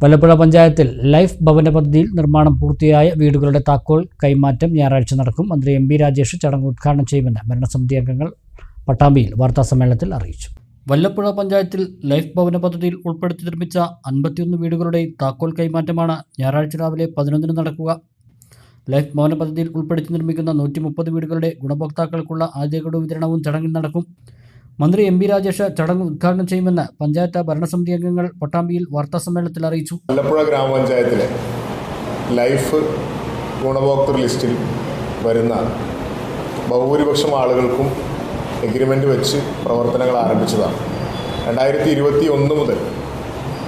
വല്ലപ്പുഴ പഞ്ചായത്തിൽ ലൈഫ് ഭവന പദ്ധതിയിൽ നിർമ്മാണം പൂർത്തിയായ വീടുകളുടെ താക്കോൽ കൈമാറ്റം ഞായറാഴ്ച നടക്കും. മന്ത്രി എം ബി രാജേഷ് ചടങ്ങ് ഉദ്ഘാടനം ചെയ്യുമെന്ന് ഭരണസമിതി അംഗങ്ങൾ പട്ടാമ്പിയിൽ വാർത്താസമ്മേളനത്തിൽ അറിയിച്ചു. വല്ലപ്പുഴ പഞ്ചായത്തിൽ ലൈഫ് ഭവന പദ്ധതിയിൽ ഉൾപ്പെടുത്തി നിർമ്മിച്ച അൻപത്തിയൊന്ന് വീടുകളുടെ താക്കോൽ കൈമാറ്റമാണ് ഞായറാഴ്ച രാവിലെ പതിനൊന്നിന് നടക്കുക. ലൈഫ് ഭവന പദ്ധതിയിൽ ഉൾപ്പെടുത്തി നിർമ്മിക്കുന്ന നൂറ്റി വീടുകളുടെ ഗുണഭോക്താക്കൾക്കുള്ള ആദ്യ ഗഡു വിതരണവും ചടങ്ങിൽ നടക്കും. മന്ത്രി എം ബി രാജേഷ് ചടങ്ങ് ഉദ്ഘാടനം ചെയ്യുമെന്ന് പഞ്ചായത്ത് ഭരണസമിതി അംഗങ്ങൾ പട്ടാമ്പിയിൽ വാർത്താസമ്മേളനത്തിൽ അറിയിച്ചു. ആലപ്പുഴ ഗ്രാമപഞ്ചായത്തിലെ ലൈഫ് ഗുണഭോക്തൃ ലിസ്റ്റിൽ വരുന്ന ബഹുഭൂരിപക്ഷം ആളുകൾക്കും എഗ്രിമെന്റ് വെച്ച് പ്രവർത്തനങ്ങൾ ആരംഭിച്ചതാണ്. രണ്ടായിരത്തി ഇരുപത്തി ഒന്ന് മുതൽ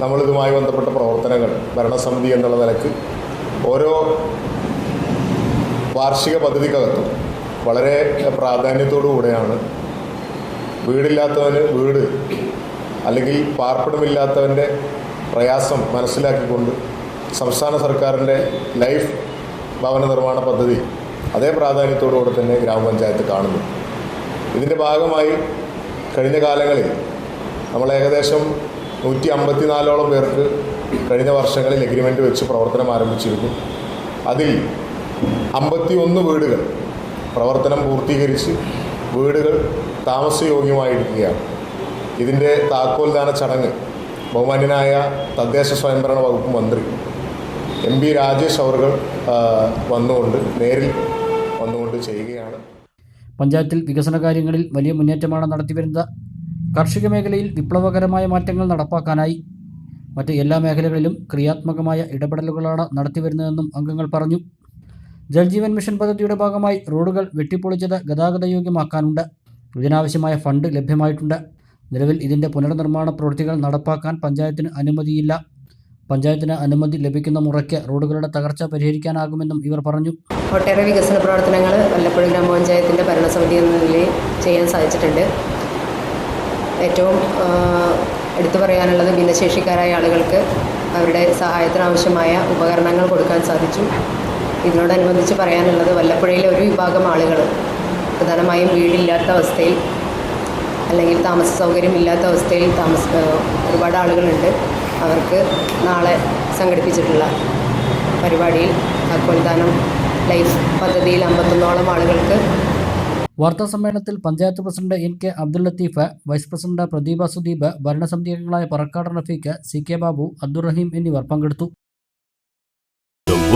നമ്മളിതുമായി ബന്ധപ്പെട്ട പ്രവർത്തനങ്ങൾ ഭരണസമിതി എന്നുള്ള നിലയ്ക്ക് ഓരോ വാർഷിക പദ്ധതിക്കകത്തും വളരെ പ്രാധാന്യത്തോടു കൂടെയാണ് വീടില്ലാത്തവന് വീട് അല്ലെങ്കിൽ പാർപ്പിടമില്ലാത്തവന്റെ പ്രയാസം മനസ്സിലാക്കിക്കൊണ്ട് സംസ്ഥാന സർക്കാരിന്റെ ലൈഫ് ഭവന നിർമ്മാണ പദ്ധതി അതേ പ്രാധാന്യത്തോടുകൂടെ തന്നെ ഗ്രാമപഞ്ചായത്ത് കാണുന്നു. ഇതിന്റെ ഭാഗമായി കഴിഞ്ഞ കാലങ്ങളിൽ നമ്മൾ ഏകദേശം നൂറ്റി അമ്പത്തിനാലോളം പേർക്ക് കഴിഞ്ഞ വർഷങ്ങളിൽ എഗ്രിമെന്റ് വെച്ച് പ്രവർത്തനം ആരംഭിച്ചിരുന്നു. അതിൽ അമ്പത്തി ഒന്ന് വീടുകൾ പ്രവർത്തനം പൂർത്തീകരിച്ച് വീടുകൾ താമസയോഗ്യമായിരിക്കുകയാണ്. ഇതിന്റെ താക്കോൽദാന ചടങ്ങ് ബഹുമാന്യനായ തദ്ദേശ സ്വയംഭരണ വകുപ്പ് മന്ത്രി എം പി രാജേഷ് അവറുകൾ വന്നുകൊണ്ട് നേരിൽ വന്നുകൊണ്ട് ചെയ്യുകയാണ്. പഞ്ചായത്തിൽ വികസന കാര്യങ്ങളിൽ വലിയ മുന്നേറ്റമാണ് നടത്തിവരുന്നത്. കാർഷിക മേഖലയിൽ വിപ്ലവകരമായ മാറ്റങ്ങൾ നടപ്പാക്കാനായി മറ്റ് എല്ലാ മേഖലകളിലും ക്രിയാത്മകമായ ഇടപെടലുകളാണ് നടത്തിവരുന്നതെന്നും അംഗങ്ങൾ പറഞ്ഞു. ജൽജീവൻ മിഷൻ പദ്ധതിയുടെ ഭാഗമായി റോഡുകൾ വെട്ടിപ്പൊളിച്ചത് ഗതാഗതയോഗ്യമാക്കാനുണ്ട് ഇതിനാവശ്യമായ ഫണ്ട് ലഭ്യമായിട്ടുണ്ട്. നിലവിൽ ഇതിന്റെ പുനർനിർമ്മാണ പ്രവൃത്തികൾ നടപ്പാക്കാൻ പഞ്ചായത്തിന് അനുമതിയില്ല. പഞ്ചായത്തിന് അനുമതി ലഭിക്കുന്ന മുറയ്ക്ക് റോഡുകളുടെ തകർച്ച പരിഹരിക്കാനാകുമെന്നും ഇവർ പറഞ്ഞു. ഒട്ടേറെ വികസന പ്രവർത്തനങ്ങൾ വല്ലപ്പുഴ ഗ്രാമപഞ്ചായത്തിന്റെ ഭരണസമിതി എന്ന നിലയിൽ ചെയ്യാൻ സാധിച്ചിട്ടുണ്ട്. ഏറ്റവും എടുത്തു പറയാനുള്ളത് ഭിന്നശേഷിക്കാരായ ആളുകൾക്ക് അവരുടെ സഹായത്തിനാവശ്യമായ ഉപകരണങ്ങൾ കൊടുക്കാൻ സാധിച്ചു. ഇതിനോടനുബന്ധിച്ച് പറയാനുള്ളത് വല്ലപ്പുഴയിലെ ഒരു വിഭാഗം ആളുകൾ പ്രധാനമായും വീടില്ലാത്ത അവസ്ഥയിൽ അല്ലെങ്കിൽ താമസ സൗകര്യം ഇല്ലാത്ത അവസ്ഥയിൽ താമസ ഒരുപാട് ആളുകളുണ്ട്. അവർക്ക് നാളെ സംഘടിപ്പിച്ചിട്ടുള്ള പരിപാടിയിൽ താക്കോൽദാനം ലൈഫ് പദ്ധതിയിൽ അമ്പത്തൊന്നോളം ആളുകൾക്ക് വാർത്താ സമ്മേളനത്തിൽ panchayat president N K Abdul Latheef vice president Pradeepa Sudeep ഭരണസമിതി അംഗങ്ങളായ പറക്കാട് റഫീഖ് സി കെ ബാബു അബ്ദുറഹീം എന്നിവർ പങ്കെടുത്തു.